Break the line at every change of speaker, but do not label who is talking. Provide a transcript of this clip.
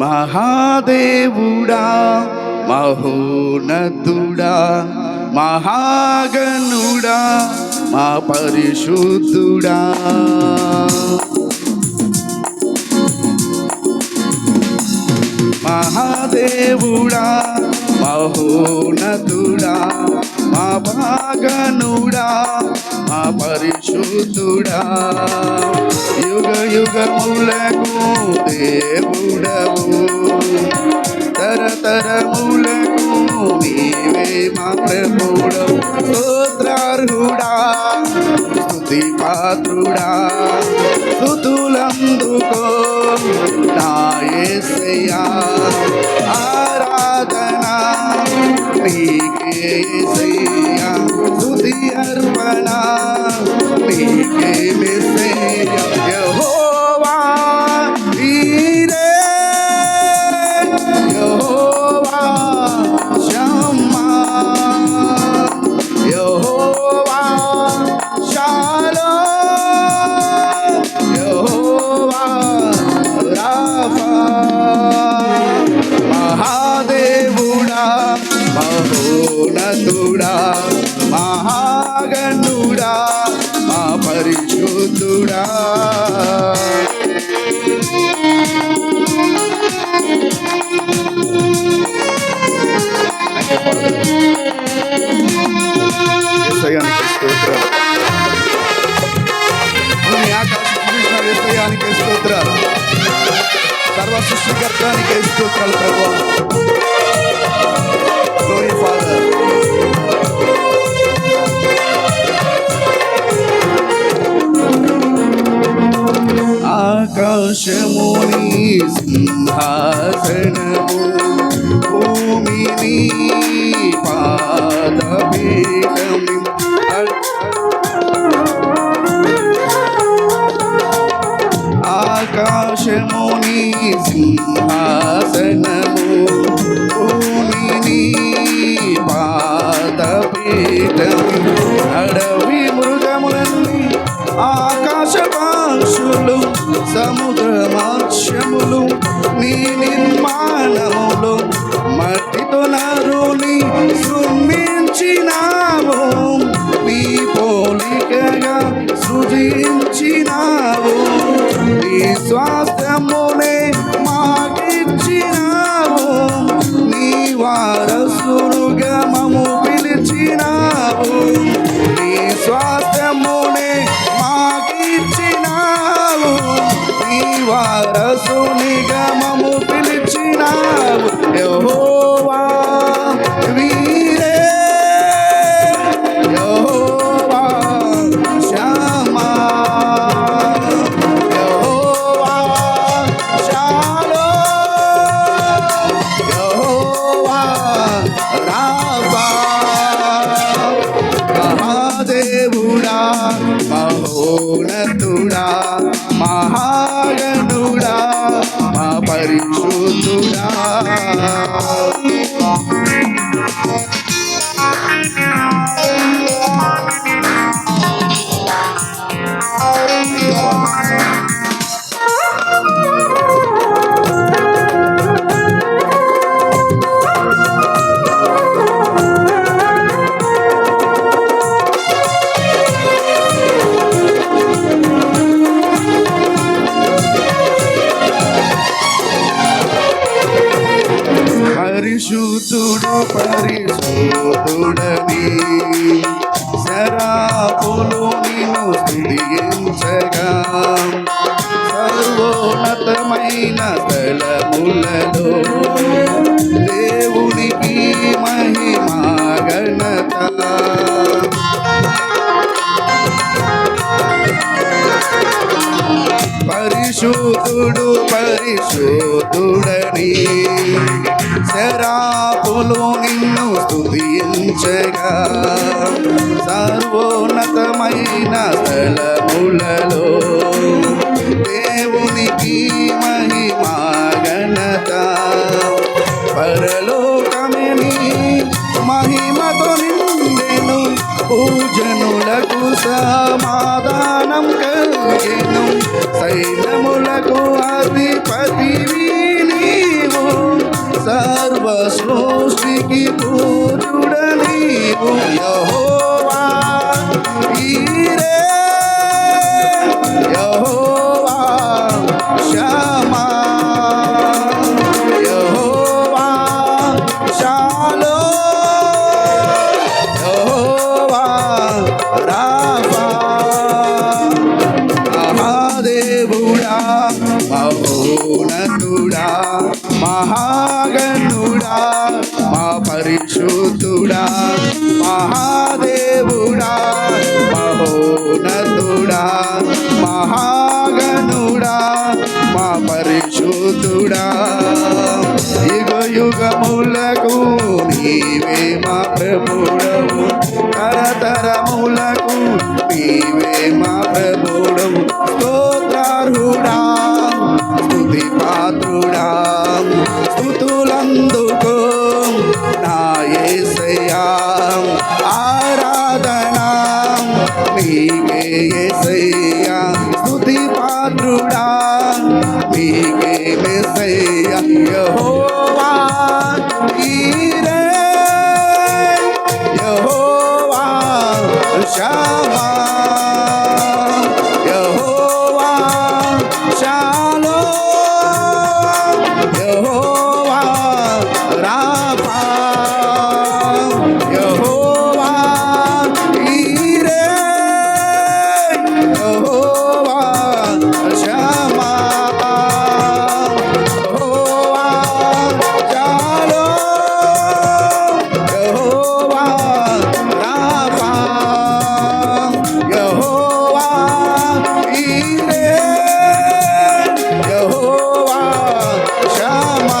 మహాదేవుడా మహోనతుడా మహాగనుడా మా పరిశుద్ధుడా మహాదేవుడా మహోనతుడా మా భాగనుడా మా పరిశుద్ధుడా. యుగ యుగములకు దేవుడవు. తరతరములకు నీవే మా ప్రభుడవు. స్తోత్రార్హుడా స్తుతి పాత్రుడా. స్తుతులందుకో నా యేసయ్యా Yehovah. పరిశుద్ధుడా యేసయ్యానికి స్తోత్రాలు భూమి ఆకాశం చూసిన యేసయ్యానికి స్తోత్రాలు సర్వ సృష్టికర్తానికి స్తోత్రాలు ప్రభు గ్లోరీ ఫాదర్ ఆకాశముని సింహాసనము భూమిని పాదపీఠము. ఆకాశముని సింహాసనము భూమిని పాదపీఠము. అడవి మృగములన్నీ ఆకాశ పాక్షులు సముద్ర మత్స్యములు నీ నిర్మాణములు మట్టితో నరుని సృమించినావు నీ పోలికగా సృజించినావు. నీ స్వాస్థ్యమునే మాకిచ్చినావు. నీ వారసులుగా మము పిలిచినావు. ரசூலிகமா పరిశుద్ధుడా పరిశుద్ధుడు పరిశుద్ధుడని శరాపులు నిన్ను స్థుతించగా. సర్వోన్నతమైన స్థలములలో దేవునికి మహిమా గణత పరిశుద్ధుడు పరిశుద్ధుడని శరాపులు నిన్ను స్థుతించగా సర్వోన్నతమైన స్థలములలో దేవునికి మహిమా ఘనత. పరలోకమే మహిమతో నిండెను పూజనులకు సమాధానం నేను శైలములకు అధిపతివి నీవు. సర్వ సృష్టికి పూజుడ నీవు. యహోవా ఈ పరిశుద్ధుడా మహాదేవుడా మహోనతుడా మహాగనుడా మా పరిశుద్ధుడా. యుగ యుగములకు నీవే మా ప్రభుడవు తరతరములకు నీవే మా ప్రభుడవు. స్తోత్రార్హుడా స్తుతి పాత్రుడా స్థుతులందు నా యేసయ్యా Shama.